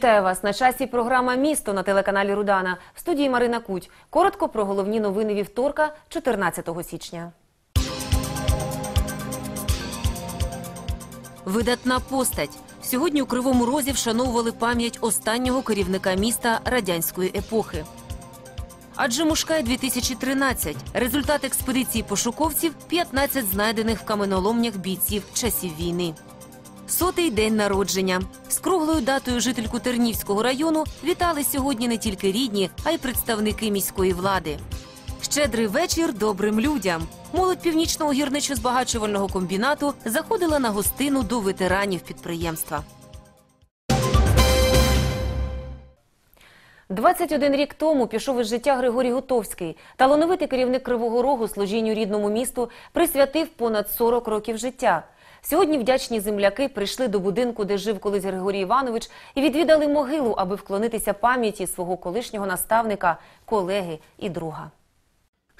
Вітаю вас на часі. Програма Місто на телеканалі Рудана. В студії Марина Куть. Коротко про головні новини вівторка, 14 січня. Видатна постать. Сьогодні у Кривому Розі вшановували пам'ять останнього керівника міста радянської епохи. Адже Мушкай 2013 результат експедиції пошуковців 15 знайдених в каменоломнях бійців часів війни. Сотий день народження з круглою датою жительку Тернівського району вітали сьогодні не тільки рідні, а й представники міської влади. Щедрий вечір добрим людям. Молодь північного гірничо-збагачувального комбінату заходила на гостину до ветеранів підприємства. 21 рік тому пішов із життя Григорій Гутовський. Талановитий керівник Кривого Рогу служінню рідному місту присвятив понад 40 років життя. Сьогодні вдячні земляки прийшли до будинку, де жив колись Григорій Іванович, і відвідали могилу, аби вклонитися пам'яті свого колишнього наставника, колеги і друга.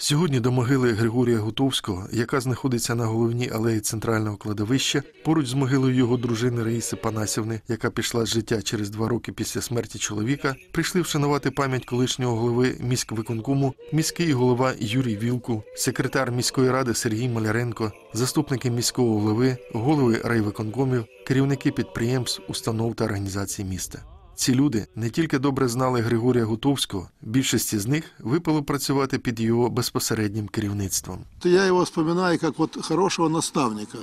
Сьогодні до могили Григорія Гутовського, яка знаходиться на головній алеї центрального кладовища, поруч з могилою його дружини Раїси Панасівни, яка пішла з життя через два роки після смерті чоловіка, прийшли вшанувати пам'ять колишнього голови міськвиконкому, міський голова Юрій Вілкул, секретар міської ради Сергій Маляренко, заступники міського голови, голови райвиконкомів, керівники підприємств, установ та організацій міста. Ці люди не тільки добре знали Григорія Гутовського, більшості з них випало працювати під його безпосереднім керівництвом. То Я его вспоминаю как вот хорошего наставника.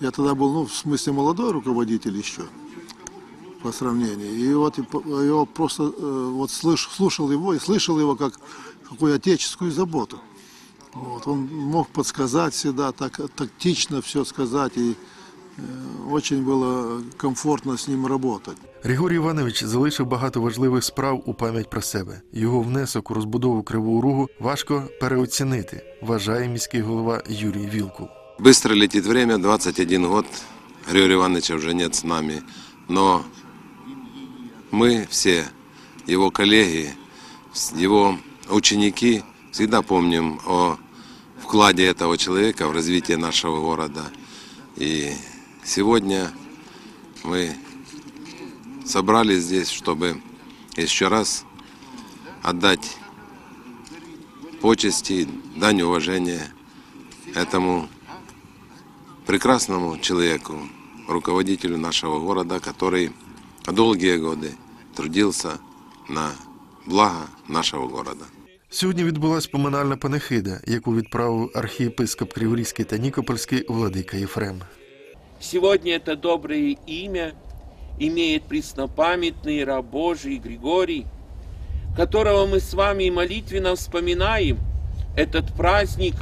Я тогда был, ну, в смысле, молодой руководитель еще по сравнению. И вот и по- его просто э, вот слыш, слушал его и слышал его как какую отеческую заботу. Вот, он мог подсказать всегда, так тактично все сказать, и э, очень было комфортно с ним работать. Григорій Іванович залишив багато важливих справ у пам'ять про себе. Його внесок у розбудову Кривого Рогу важко переоцінити, вважає міський голова Юрій Вілкул. Быстро летит время, 21 год. Григория Ивановича уже нет с нами. Но мы все, его коллеги, с- его ученики, всегда помним о вкладе этого человека в развитие нашего города. И сегодня мы собрались здесь, чтобы еще раз отдать почести, дань уважения этому прекрасному человеку, руководителю нашего города, который долгие годы трудился на благо нашего города. Сьогодні відбулась поминальна панихида, яку відправив архієпископ Криворізький та Нікопольський владика Єфрем. Сегодня это доброе имя имеет преснопамятный раб Божий Григорий, которого мы с вами молитвенно вспоминаем, этот праздник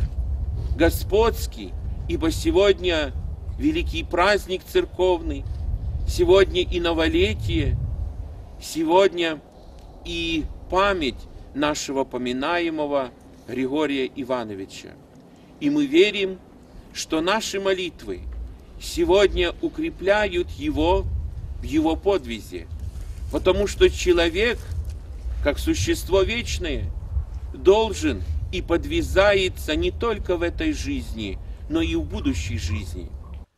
Господский, ибо сегодня великий праздник церковный, сегодня и новолетие, сегодня и память нашего поминаемого Григория Ивановича. И мы верим, что наши молитвы сегодня укрепляют его в его подвизе, потому что человек, как существо вечное, должен и подвязается не только в этой жизни, но и в будущей жизни.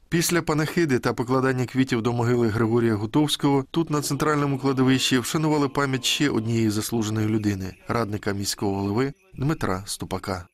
Після панахиди та покладання квітів до могили Григорія Гутовського тут на центральному кладовищі вшанували пам'ять ще однієї заслуженої людини радника міського голови Дмитра Ступака.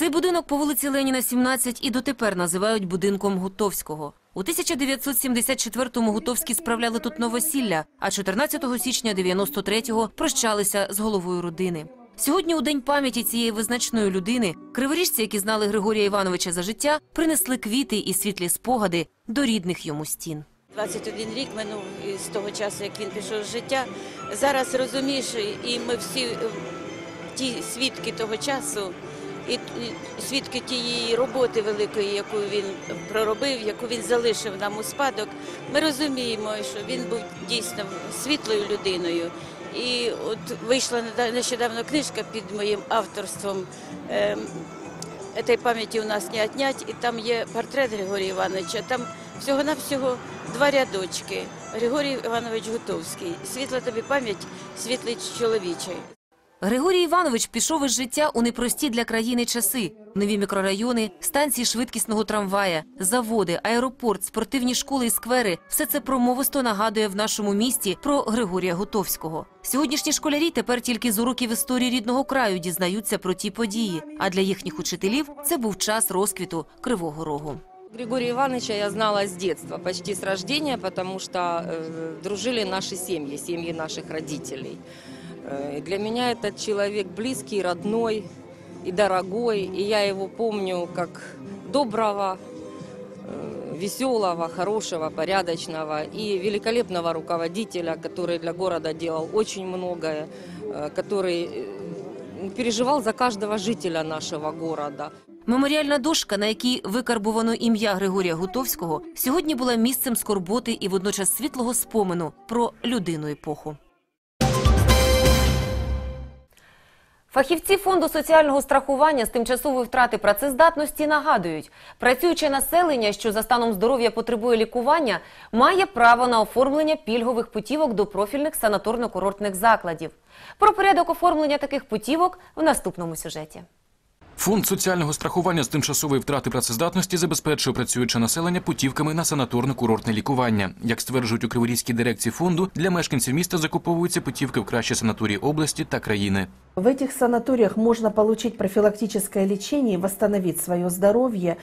Цей будинок по вулиці Леніна, 17 і дотепер називають будинком Гутовського. У 1974-му Гутовські справляли тут новосілля, а 14 січня 93-го прощалися з головою родини. Сьогодні, у день пам'яті цієї визначної людини, криворіжці, які знали Григорія Івановича за життя, принесли квіти і світлі спогади до рідних йому стін. 21 рік минув з того часу, як він пішов з життя. Зараз розумієш, і ми всі е, ті свідки того часу, і свідки тієї роботи великої, яку він проробив, яку він залишив нам у спадок. Ми розуміємо, що він був дійсно світлою людиною. І от вийшла нещодавно книжка під моїм авторством. ем, пам'яті у нас не отнять, і там є портрет Григорія Івановича. Там всього-навсього два рядочки. Григорій Іванович Гутовський. Світла тобі пам'ять, світлий чоловічий. Григорій Іванович пішов із життя у непрості для країни часи. Нові мікрорайони, станції швидкісного трамвая, заводи, аеропорт, спортивні школи і сквери – все це промовисто нагадує в нашому місті про Григорія Гутовського. Сьогоднішні школярі тепер тільки з уроків історії рідного краю дізнаються про ті події. А для їхніх учителів це був час розквіту Кривого Рогу. Григория Ивановича я знала с детства, почти с рождения, потому что э, дружили наши семьи, семьи наших родителей. Э, и для меня этот человек близкий, родной и дорогой, и я его помню как доброго, э, веселого, хорошего, порядочного и великолепного руководителя, который для города делал очень многое, э, который э, переживал за каждого жителя нашего города. Меморіальна дошка, на якій викарбувано ім'я Григорія Гутовського, сьогодні була місцем скорботи і водночас світлого спомену про людину епоху. Фахівці фонду соціального страхування з тимчасової втрати працездатності нагадують, працююче населення, що за станом здоров'я потребує лікування, має право на оформлення пільгових путівок до профільних санаторно-курортних закладів. Про порядок оформлення таких путівок в наступному сюжеті. Фонд соціального страхування з тимчасової втрати працездатності забезпечує працююче населення путівками на санаторно-курортне лікування. Як стверджують у Криворізькій дирекції фонду, для мешканців міста закуповуються путівки в кращі санаторії області та країни. В этих санаториях можно получить профилактическое лечение и восстановить свое здоровье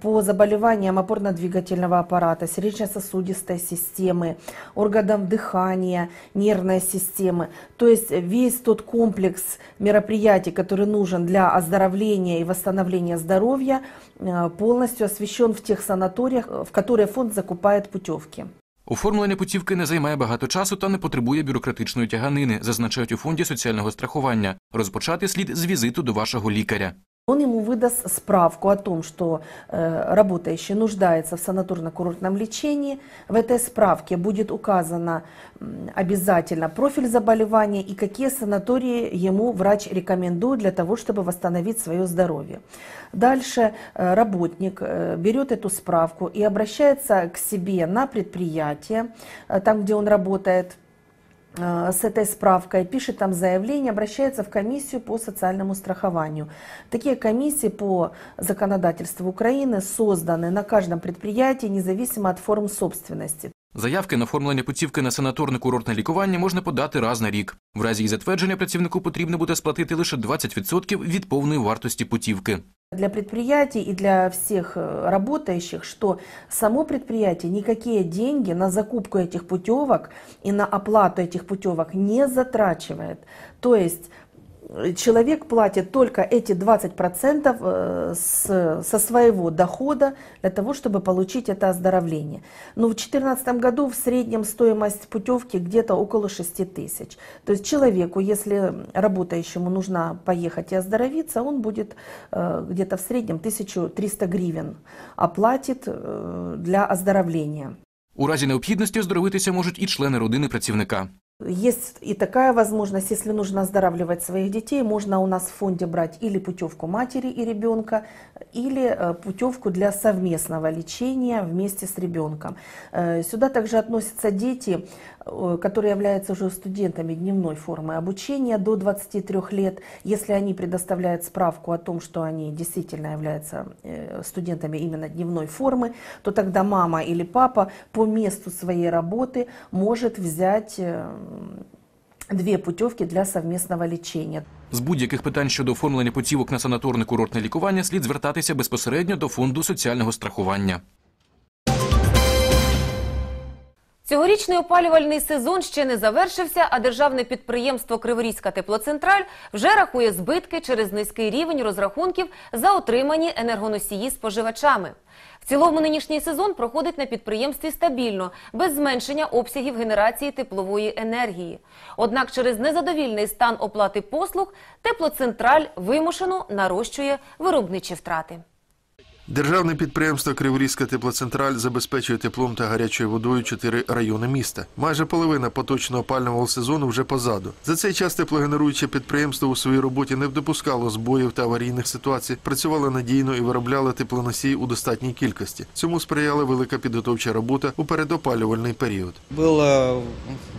по заболеваниям опорно-двигательного аппарата, сердечно-сосудистой системы, органам дыхания, нервной системы. То есть весь тот комплекс мероприятий, который нужен для оздоровления и восстановления здоровья, э, полностью освещен в тех санаториях, в которые фонд закупает путевки. Оформлення путівки не займає багато часу та не потребує бюрократичної тяганини, зазначають у фонді соціального страхування. Розпочати слід з візиту до вашого лікаря. Он ему выдаст справку о том, что э, работающий нуждается в санаторно-курортном лечении. В этой справке будет указано обязательно профиль заболевания и какие санатории ему врач рекомендует для того, чтобы восстановить свое здоровье. Дальше э, работник э, берет эту справку и обращается к себе на предприятие, э, там, где он работает, с этой справкой, пишет там заявление, обращается в комиссию по социальному страхованию. Такие комиссии по законодательству Украины созданы на каждом предприятии, независимо от форм собственности. Заявки на оформлення путівки на санаторно-курортне лікування можна подати раз на рік. В разі її затвердження працівнику потрібно буде сплатити лише 20% від повної вартості путівки. Для предприятий и для всех э, работающих, что само предприятие никакие деньги на закупку этих путевок и на оплату этих путевок не затрачивает. То есть человек платит только эти 20% э, с- со своего дохода для того, чтобы получить это оздоровление. Но в 2014 году в среднем стоимость путевки где-то около 6 тысяч. То есть человеку, если работающему нужно поехать и оздоровиться, он будет э, где-то в среднем 1300 гривен оплатит э, для оздоровления. У разі необхідності оздоровитися можуть і члени родини працівника. Есть и такая возможность, если нужно оздоравливать своих детей, можно у нас в фонде брать или путевку матери и ребенка, или э, путевку для совместного лечения вместе с ребенком. Э, Сюда также относятся дети, которые являются уже студентами дневной формы обучения до 23 лет. Если они предоставляют справку о том, что они действительно являются э, студентами именно дневной формы, то тогда мама или папа по месту своей работы может взять э, две путевки для совместного лечения. З будь-яких питань щодо оформлення путівок на санаторне-курортне лікування слід звертатися безпосередньо до фонду соціального страхування. Цьогорічний опалювальний сезон ще не завершився, а державне підприємство Криворізька теплоцентраль вже рахує збитки через низький рівень розрахунків за отримані енергоносії споживачами. В цілому нинішній сезон проходить на підприємстві стабільно, без зменшення обсягів генерації теплової енергії. Однак через незадовільний стан оплати послуг теплоцентраль вимушено нарощує виробничі втрати. Державне підприємство Криворізька теплоцентраль забезпечує теплом та гарячою водою чотири райони міста. Майже половина поточного опалювального сезону вже позаду. За цей час теплогенеруюче підприємство у своїй роботі не допускало збоїв та аварійних ситуацій, працювало надійно і виробляло теплоносії у достатній кількості. Цьому сприяла велика підготовча робота у передопалювальний період. Было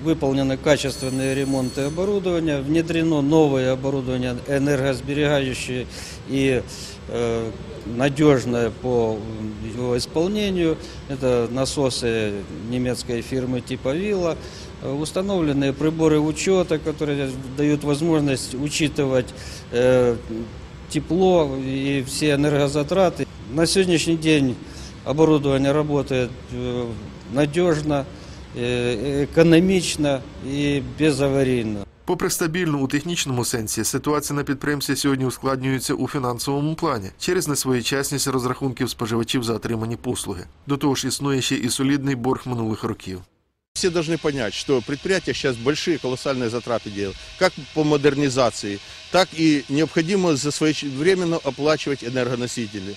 выполнены качественные ремонты оборудования, внедрено новое оборудование энергосберегающее и надежное по его исполнению. Это насосы немецкой фирмы типа Вилла. Э, Установлены приборы учета, которые дают возможность учитывать э, тепло и все энергозатраты. На сегодняшний день оборудование работает э, надежно, экономично и безаварийно. Попри стабільну у технічному сенсі, ситуація на підприємстві сьогодні ускладнюється у фінансовому плані через несвоєчасність розрахунків споживачів за отримані послуги. До того ж, існує ще і солідний борг минулих років. Все должны понять, что предприятия сейчас большие колоссальные затраты делают, как по модернизации, так и необходимо за своевременно оплачивать энергоносители.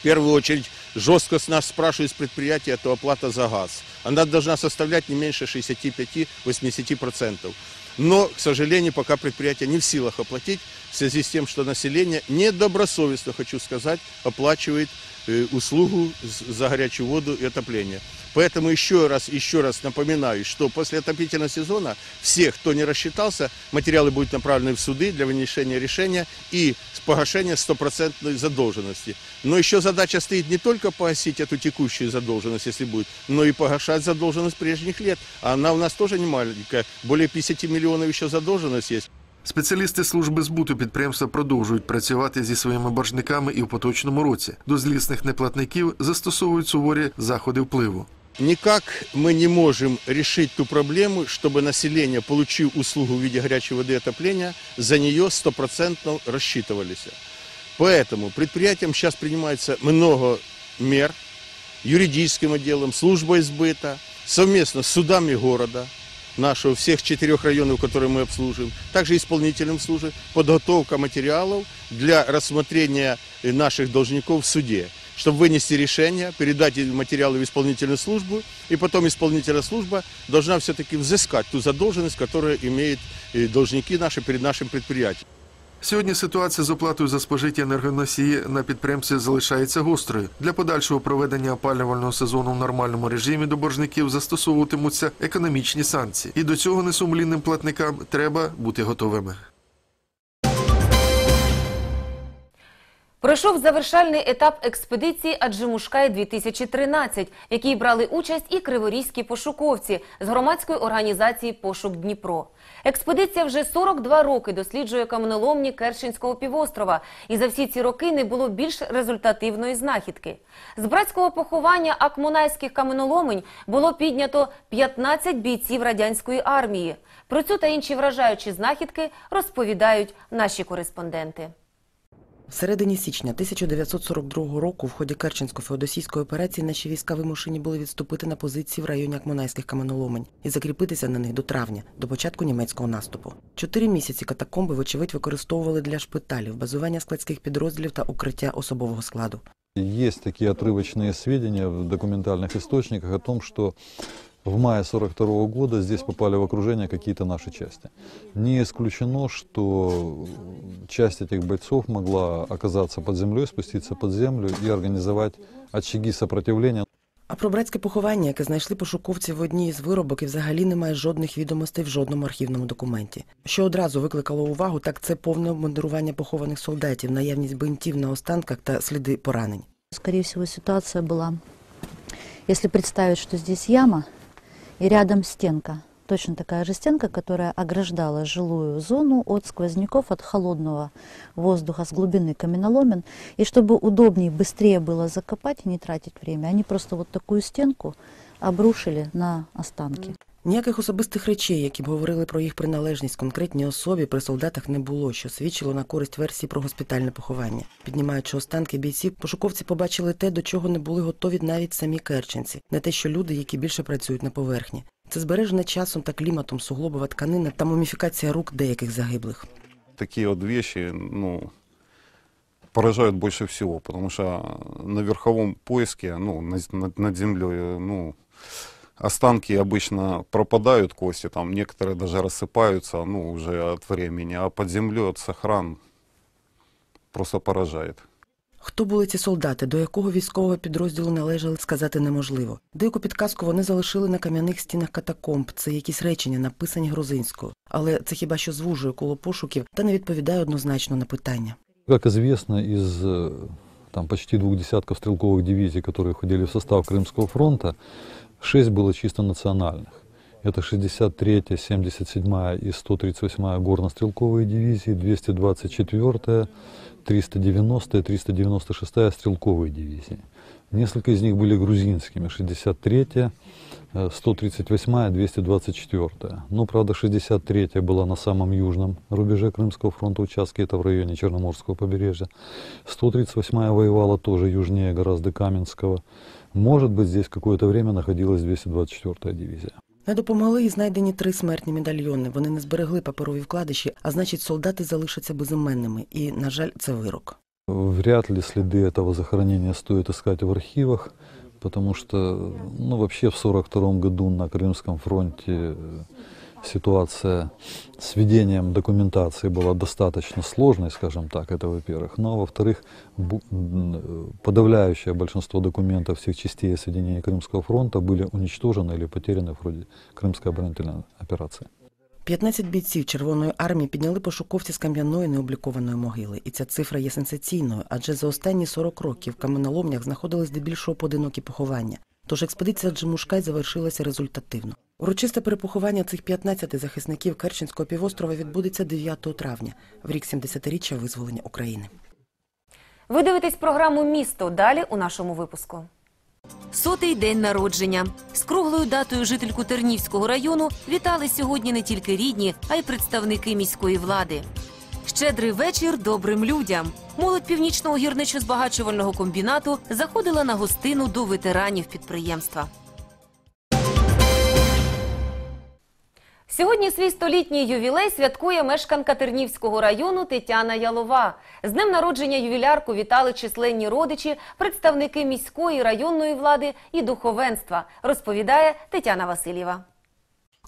В первую очередь жестко с нас спрашивают с предприятия, это оплата за газ. Она должна составлять не меньше 65-80%. Но, к сожалению, пока предприятие не в силах оплатить, в связи с тем, что население недобросовестно, хочу сказать, оплачивает э, услугу за горячую воду и отопление. Поэтому еще раз, еще раз напоминаю, что после отопительного сезона все, кто не рассчитался, материалы будут направлены в суды для вынесения решения и погашения стопроцентной задолженности. Но еще задача стоит не только погасить эту текущую задолженность, если будет, но и погашать задолженность прежних лет. Она у нас тоже не маленькая. Более 50 миллионов еще задолженность есть. Спеціалісти служби збуту підприємства продовжують працювати зі своїми боржниками і в поточному році. До злісних неплатників застосовують суворі заходи впливу. Никак мы не можем решить ту проблему, чтобы население, получив услугу в виде горячей воды и отопления, за нее стопроцентно рассчитывались. Поэтому предприятиям сейчас принимается много мер, юридическим отделом, службой сбыта, совместно с судами города, нашего, всех четырех районов, которые мы обслуживаем, также исполнительным службой, подготовка материалов для рассмотрения наших должников в суде, чтобы вынести решение, передать материалы в исполнительную службу, и потом исполнительная служба должна все-таки взыскать ту задолженность, которую имеют э, должники наши перед нашим предприятием. Сьогодні ситуація з оплатою за спожиті енергоносії на підприємстві залишається гострою. Для подальшого проведення опалювального сезону в нормальному режимі до боржників застосовуватимуться економічні санкції. І до цього несумлінним платникам треба бути готовими. Пройшов завершальний етап експедиції Аджимушкай 2013 в якій брали участь і криворізькі пошуковці з громадської організації Пошук Дніпро. Експедиція вже 42 роки досліджує каменоломні Керченського півострова, і за всі ці роки не було більш результативної знахідки. З братського поховання акмунайських каменоломень було піднято 15 бійців радянської армії. Про цю та інші вражаючі знахідки розповідають наші кореспонденти. В середині січня 1942 року в ході Керченсько-феодосійської операції наші війська вимушені були відступити на позиції в районі Акмонайських каменоломень і закріпитися на них до травня, до початку німецького наступу. Чотири місяці катакомби, вочевидь, використовували для шпиталів, базування складських підрозділів та укриття особового складу. Есть такие отрывочные сведения в документальных источниках о том, что в мае 42 года здесь попали в окружение какие-то наши части. Не исключено, что часть этих бойцов могла оказаться под землей, спуститься под землю и организовать очаги сопротивления. А про братське поховання, яке знайшли пошуковці в одній із виробок, і взагалі немає жодних відомостей в жодному архівному документі. Що одразу викликало увагу, так це повне обмундирування похованих солдатів, наявність бинтів на останках та сліди поранень. Скорее всего, ситуация была, если представить, что здесь яма и рядом стенка, точно такая же стенка, которая ограждала жилую зону от сквозняков, от холодного воздуха с глубины каменоломен. И чтобы удобнее, быстрее было закопать и не тратить время, они просто вот такую стенку обрушили на останки. Ніяких особистих речей, які б говорили про їх приналежність конкретній особі, при солдатах не було, що свідчило на користь версії про госпітальне поховання. Піднімаючи останки бійців, пошуковці побачили те, до чого не були готові навіть самі керченці, не те, що люди, які більше працюють на поверхні. Це збережена часом та кліматом суглобова тканина та муміфікація рук деяких загиблих. такие вот вещи, ну, поражают больше всего, потому что на верховом поиске, ну, над- над землей, ну, останки обычно пропадают, кости, там некоторые даже рассыпаются, ну, уже от времени, а под землю от сохран просто поражает. Хто були ці солдати, до якого військового підрозділу належали, сказати неможливо. Деяку підказку вони залишили на кам'яних стінах катакомб. Це якісь речення, написані грузинською, але це хіба що звужує коло пошуків та не відповідає однозначно на питання. Як звісно, із е, там почти двох десятків стрілкових дивізій, які входили в состав Кримського фронту, Шесть было чисто национальных. Это 63-я, 77-я и 138-я горно-стрелковые дивизии, 224-я, 390-я, 396-я стрелковые дивизии. Несколько из них были грузинскими, 63-я, 138-я, 224-я. Но, правда, 63-я была на самом южном рубеже Крымского фронта участке, это в районе Черноморского побережья. 138-я воевала тоже южнее, гораздо Каменского. Может быть, здесь какое-то время находилась 224-я дивизия. Не допомогли і знайдені три смертні медальйони. Вони не зберегли паперові вкладиші, а значить, солдати залишаться безіменними. І, на жаль, це вирок. Вряд ли следы этого захоронения стоит искать в архивах, потому что, ну, вообще в 42 году на Крымском фронте э, ситуация с ведением документации была достаточно сложной, скажем так, это во-первых. Ну, а во-вторых, бу- м, э, подавляющее большинство документов всех частей и соединений Крымского фронта были уничтожены или потеряны в ходе Крымской оборонительной операции. 15 бійців Червоної армії підняли пошуковці з кам'яної необлікованої могили. І ця цифра є сенсаційною, адже за останні 40 років в каменоломнях знаходились здебільшого поодинокі поховання. Тож експедиція Джимушкай завершилася результативно. Урочисте перепоховання цих 15 захисників Керченського півострова відбудеться 9 травня, в рік 70-річчя визволення України. Ви дивитесь програму Місто далі у нашому випуску. Сотий день народження з круглою датою жительку Тернівського району вітали сьогодні не тільки рідні, а й представники міської влади. Щедрий вечір добрим людям. Молодь північного гірничо-збагачувального комбінату заходила на гостину до ветеранів підприємства. Сьогодні свій столітній ювілей святкує мешканка Тернівського району Тетяна Ялова. З днем народження ювілярку вітали численні родичі, представники міської районної влади і духовенства, розповідає Тетяна Васильєва.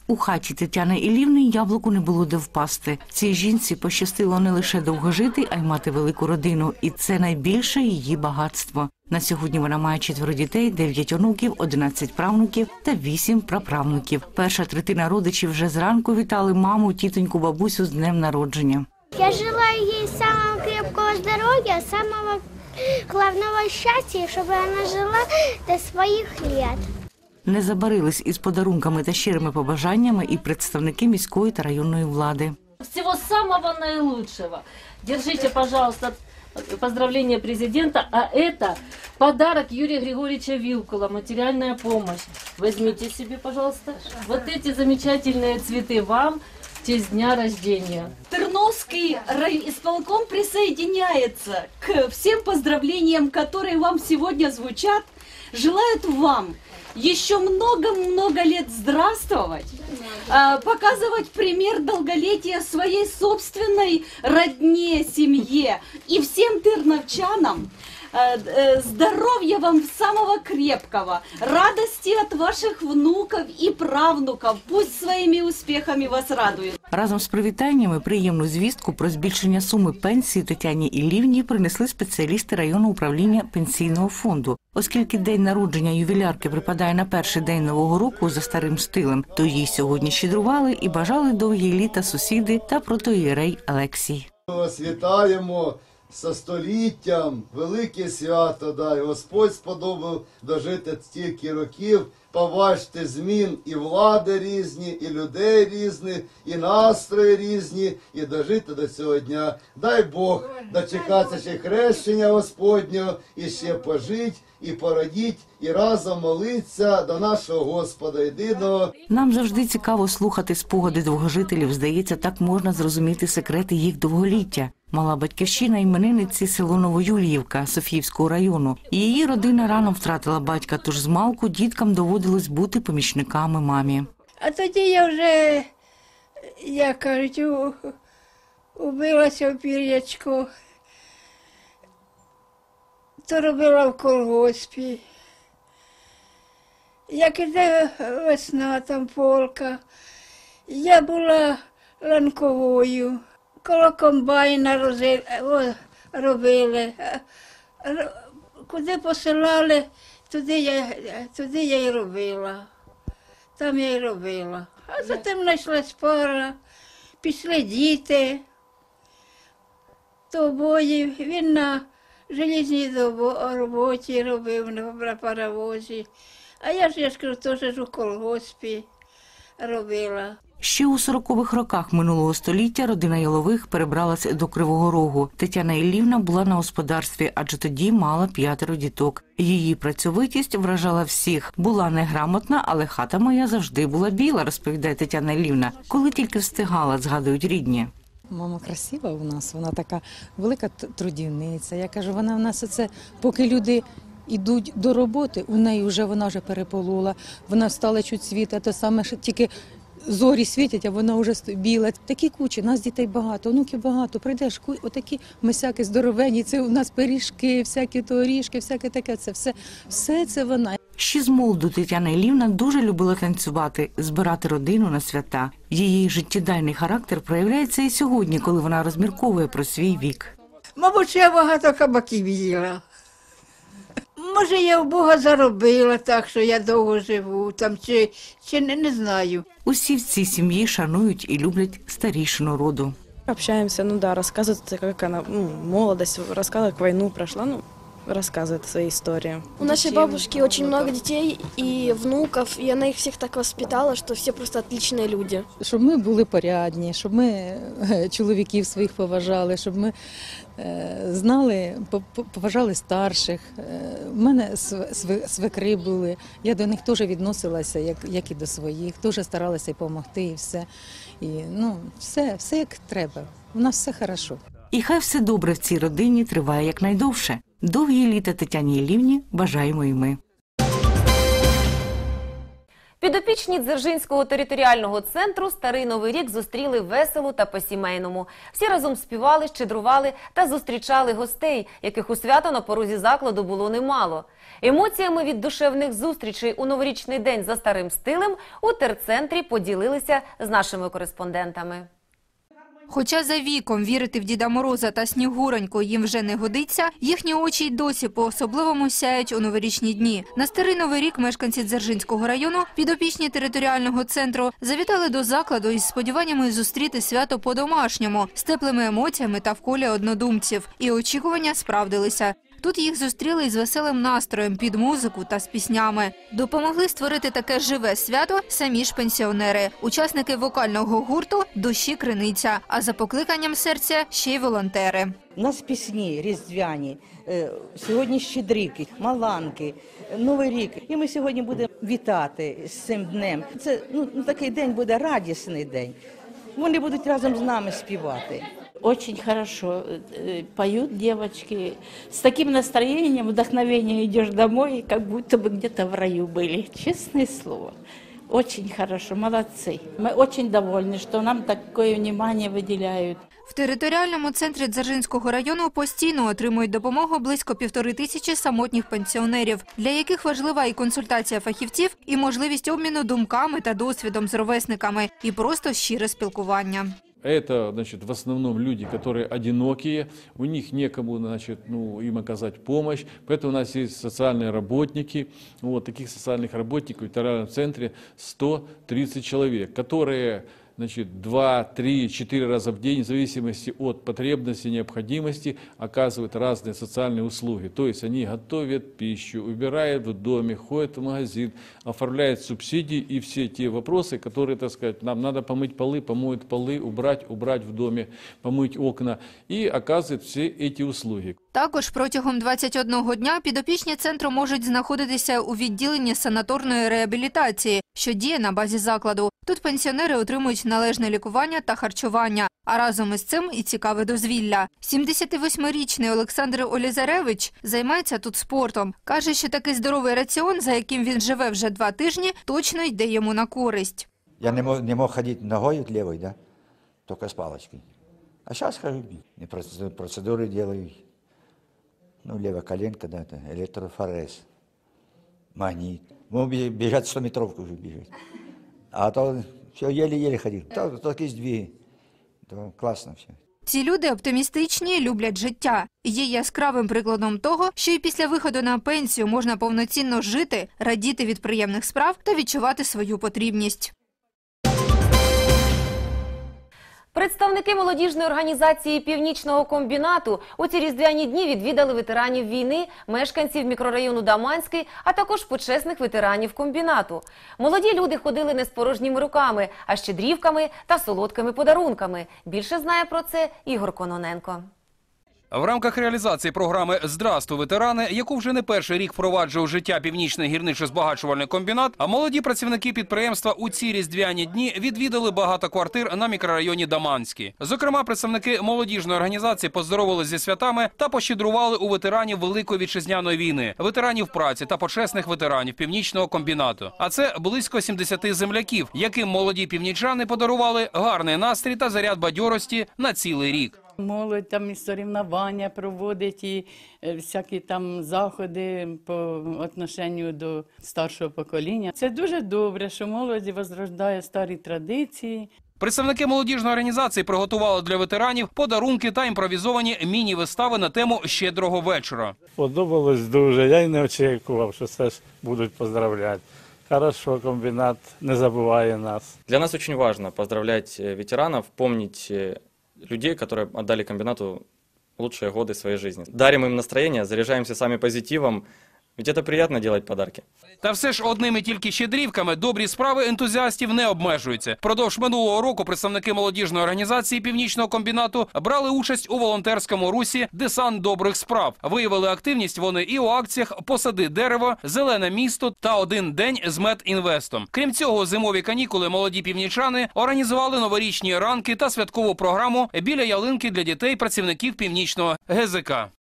У хаті Тетяни Ілівни яблуку не було де впасти. Цій жінці пощастило не лише довго жити, а й мати велику родину, і це найбільше її багатство. На сьогодні вона має четверо дітей, дев'ять онуків, одинадцять правнуків та вісім праправнуків. Перша третина родичів вже зранку вітали маму, тітоньку, бабусю з днем народження. Я желаю ей самого крепкого здоровья, самого главного счастья, и чтобы она жила до своих лет. Не забарились із подарунками та щирими побажаннями і представники міської та районної влади. Всего самого наилучшего. Держите, пожалуйста, поздравления президента. А это подарок Юрия Григорьевича Вилкула, материальная помощь. Возьмите себе, пожалуйста. Вот эти замечательные цветы вам в честь дня рождения. Терновский райисполком присоединяется к всем поздравлениям, которые вам сегодня звучат. Желают вам еще много-много лет здравствовать, а, показывать пример долголетия своей собственной родне, семье и всем терновчанам. А, э, Здоровья вам самого крепкого, радости от ваших внуков и правнуков. Пусть своими успехами вас радует. Разом з привітаннями приємну звістку про збільшення суми пенсії Тетяні Ілівні принесли спеціалісти районного управління пенсійного фонду. Оскільки день народження ювілярки припадає на перший день нового року за старим стилем, то їй сьогодні щедрували і бажали довгі літа сусіди та протоїрей Алексій. Вас вітаємо со століттям, велике свято, дай Господь сподобав дожити стільки років, побачити змін і влади різні, і людей різні, і настрої різні, і дожити до цього дня. Дай Бог дочекатися ще хрещення Господнього, і ще пожить, і породіть, і разом молитися до нашого Господа єдиного. Нам завжди цікаво слухати спогади довгожителів. Здається, так можна зрозуміти секрети їх довголіття. Мала батьківщина іменинниці село Новоюліївка Софіївського району. Її родина рано втратила батька, тож з малку діткам доводилось бути помічниками мамі. А тоді я вже, як кажуть, убилася в пір'ячку. то робила в колгоспі. Як іде весна, там полка, я була ланковою, коло комбайна робили. Куди посилали, туди я, туди я й робила. Там я й робила. А затим знайшлась пара, пішли діти. То обоє він на железній роботі робив на паровозі. А я ж я ж кажу, теж у колгоспі робила. Ще у 40-х роках минулого століття родина Ялових перебралася до Кривого Рогу. Тетяна Іллівна була на господарстві, адже тоді мала п'ятеро діток. Її працьовитість вражала всіх. Була неграмотна, але хата моя завжди була біла, розповідає Тетяна Іллівна. Коли тільки встигала, згадують рідні. Мама красива у нас, вона така велика трудівниця. Я кажу, вона в нас оце, поки люди йдуть до роботи, у неї вже вона вже переполола, вона встала чуть світа, те саме тільки. Зорі світять, а вона вже сто- біла. Такі кучі, нас дітей багато, онуків багато. Прийдеш, отакі мисяки здоровенні, це у нас пиріжки, всякі то орішки, всяке таке. Це все, все це вона. Ще з молоду Тетяна Іллівна дуже любила танцювати, збирати родину на свята. Її життєдайний характер проявляється і сьогодні, коли вона розмірковує про свій вік. Мабуть, я багато кабаків їла. Може, я в Бога заробила так, що я довго живу, там, чи, чи не, не знаю. Усі в цій сім'ї шанують і люблять старішину роду. Общаємося, ну да, рассказывает, як вона ну, молодость, розказує, як війну пройшла. ну, рассказывает свои истории. У нашей бабушки очень много детей и внуков, и она их всех так воспитала, что все просто отличные люди. Щоб ми були порядні, щоб ми е, чоловіків своїх поважали, щоб ми е, знали, по- по- поважали старших. Е, У мене св- свекри були. Я до них теж відносилася, як, як і до своїх, теж старалася допомогти і все. І ну, все, все як треба. У нас все хорошо. І хай все добре в цій родині триває якнайдовше. Довгі літа Тетяні Іллівні бажаємо і ми. Підопічні Дзержинського територіального центру Старий Новий рік зустріли весело та по-сімейному. Всі разом співали, щедрували та зустрічали гостей, яких у свято на порозі закладу було немало. Емоціями від душевних зустрічей у новорічний день за старим стилем у терцентрі поділилися з нашими кореспондентами. Хоча за віком вірити в Діда Мороза та Снігуроньку їм вже не годиться, їхні очі й досі по-особливому сяють у новорічні дні. На старий новий рік мешканці Дзержинського району, підопічні територіального центру, завітали до закладу із сподіваннями зустріти свято по-домашньому, з теплими емоціями та в колі однодумців. І очікування справдилися. Тут їх зустріли із веселим настроєм під музику та з піснями. Допомогли створити таке живе свято самі ж пенсіонери, учасники вокального гурту Душі Криниця. А за покликанням серця ще й волонтери. У нас пісні різдвяні, е, сьогодні щедрики, маланки, Новий рік. І ми сьогодні будемо вітати з цим днем. Це ну, такий день буде радісний день. Вони будуть разом з нами співати. Очень хорошо э, поют девочки. С таким настроением, вдохновением идешь домой, как будто бы где-то в раю были. Честное слово. Очень хорошо, молодцы. Мы очень довольны, что нам такое внимание выделяют. В територіальному центрі Дзержинського району постійно отримують допомогу близько півтори тисячі самотніх пенсіонерів, для яких важлива і консультація фахівців, і можливість обміну думками та досвідом з ровесниками, і просто щире спілкування. Это, значит, в основном люди, которые одинокие, у них некому, значит, ну, им оказать помощь, поэтому у нас есть социальные работники, вот, таких социальных работников в территориальном центре 130 человек, которые значит, 2, 3, 4 раза в день, в зависимости от потребности, необходимости, оказывают разные социальные услуги. То есть они готовят пищу, убирают в доме, ходят в магазин, оформляют субсидии и все те вопросы, которые, так сказать, нам надо помыть полы, помоют полы, убрать, убрать в доме, помыть окна и оказывают все эти услуги. Також протягом 21 дня підопічні центру можуть знаходитися у відділенні санаторної реабілітації, що діє на базі закладу. Тут пенсіонери отримують належне лікування та харчування, а разом із цим і цікаве дозвілля. 78-річний Олександр Олізаревич займається тут спортом. Каже, що такий здоровий раціон, за яким він живе вже два тижні, точно йде йому на користь. Я не мог, не мог ходить ногой левой, да, только с палочкой. А сейчас хожу, и процедуры делаю. Ну, левая коленка, да, это электрофорез, магнит. Мы бе- бежать 100-метровку уже бежать. А то все еле-еле ходив. Так, такие дві. То класно все. Ці люди оптимістичні, люблять життя. Є яскравим прикладом того, що і після виходу на пенсію можна повноцінно жити, радіти від приємних справ та відчувати свою потрібність. Представники молодіжної організації Північного комбінату у ці різдвяні дні відвідали ветеранів війни, мешканців мікрорайону Даманський, а також почесних ветеранів комбінату. Молоді люди ходили не з порожніми руками, а щедрівками та солодкими подарунками. Більше знає про це Ігор Кононенко. В рамках реалізації програми «Здрастуй, ветерани», яку вже не перший рік впроваджує у життя Північний гірничо-збагачувальний комбінат, а молоді працівники підприємства у ці різдвяні дні відвідали багато квартир на мікрорайоні Даманський. Зокрема, представники молодіжної організації поздоровили зі святами та пощедрували у ветеранів Великої вітчизняної війни, ветеранів праці та почесних ветеранів Північного комбінату. А це близько 70 земляків, яким молоді північани подарували гарний настрій та заряд бадьорості на цілий рік. Молодь там і соревнування проводить, і е, всякі там заходи по отношенню до старшого покоління. Це дуже добре, що молодь возрождає старі традиції. Представники молодіжної організації приготували для ветеранів подарунки та імпровізовані міні-вистави на тему щедрого вечора. Подобалось дуже. Я й не очікував, що це ж будуть поздравляти. Хорошо, комбінат не забуває нас. Для нас очень важно поздравлять э, ветеранов, помнить э, людей, которые отдали комбинату лучшие годы своей жизни. Дарим им настроение, заряжаемся сами позитивом, ведь это приятно делать подарки. Та все ж одними тільки щедрівками добрі справи ентузіастів не обмежуються. Продовж минулого року представники молодіжної організації Північного комбінату брали участь у волонтерському русі Десант добрих справ. Виявили активність вони і у акціях Посади дерево, Зелене місто та один день з медінвестом. Крім цього, зимові канікули молоді північани організували новорічні ранки та святкову програму біля ялинки для дітей працівників північного ГЗК.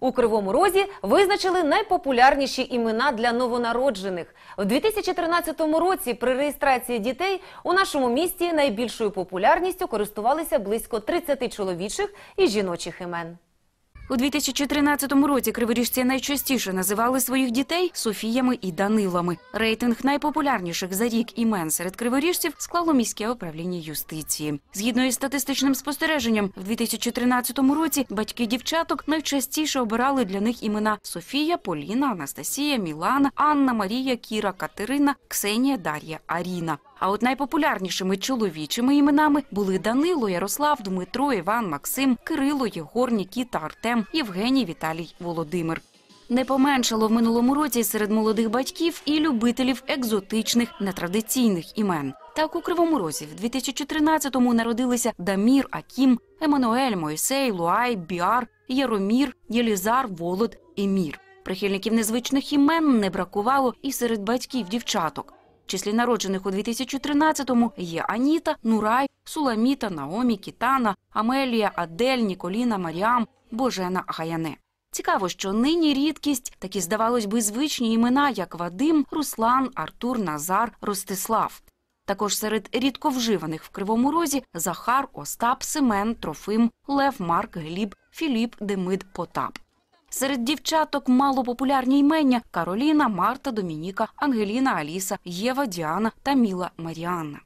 У Кривому Розі визначили найпопулярніші імена для новонароджених. В 2013 році при реєстрації дітей у нашому місті найбільшою популярністю користувалися близько 30 чоловічих і жіночих імен. У 2013 році криворіжці найчастіше називали своїх дітей Софіями і Данилами. Рейтинг найпопулярніших за рік імен серед криворіжців склало міське управління юстиції. Згідно із статистичним спостереженням, в 2013 році батьки дівчаток найчастіше обирали для них імена Софія, Поліна, Анастасія, Мілана, Анна, Марія, Кіра, Катерина, Ксенія, Дар'я, Аріна. А от найпопулярнішими чоловічими іменами були Данило, Ярослав, Дмитро, Іван, Максим, Кирило, Єгор, Нікіта, Артем, Євгеній, Віталій, Володимир. Не поменшало в минулому році серед молодих батьків і любителів екзотичних нетрадиційних імен. Так у Кривому Розі в 2013-му народилися Дамір, Акім, Еммануель, Мойсей, Луай, Біар, Яромір, Єлізар, Волод, Емір. Прихильників незвичних імен не бракувало і серед батьків дівчаток. В числі народжених у 2013-му є Аніта, Нурай, Суламіта, Наомі, Кітана, Амелія, Адель, Ніколіна, Маріам, Божена Гаяне. Цікаво, що нині рідкість такі, здавалось би, звичні імена, як Вадим, Руслан, Артур, Назар, Ростислав. Також серед рідковживаних в Кривому Розі Захар, Остап, Семен, Трофим, Лев, Марк, Гліб, Філіп, Демид, Потап. Серед дівчаток малопопулярні імення Кароліна, Марта, Домініка, Ангеліна, Аліса, Єва, Діана та Міла Маріанна.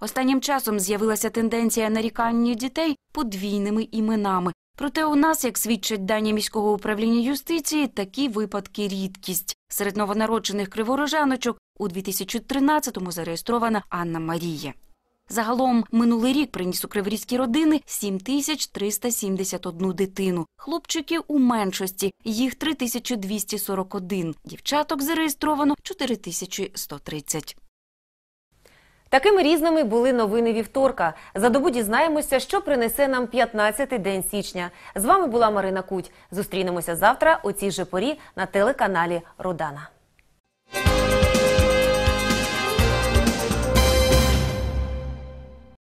Останнім часом з'явилася тенденція нарікання дітей подвійними іменами. Проте у нас, як свідчать дані міського управління юстиції, такі випадки рідкість. Серед новонароджених криворожаночок у 2013-му зареєстрована Анна Марія. Загалом минулий рік приніс у криворізькі родини 7371 дитину. Хлопчиків у меншості, їх 3241. Дівчаток зареєстровано 4130. Такими різними були новини вівторка. За добу дізнаємося, що принесе нам 15-й день січня. З вами була Марина Куть. Зустрінемося завтра у цій же порі на телеканалі Родана.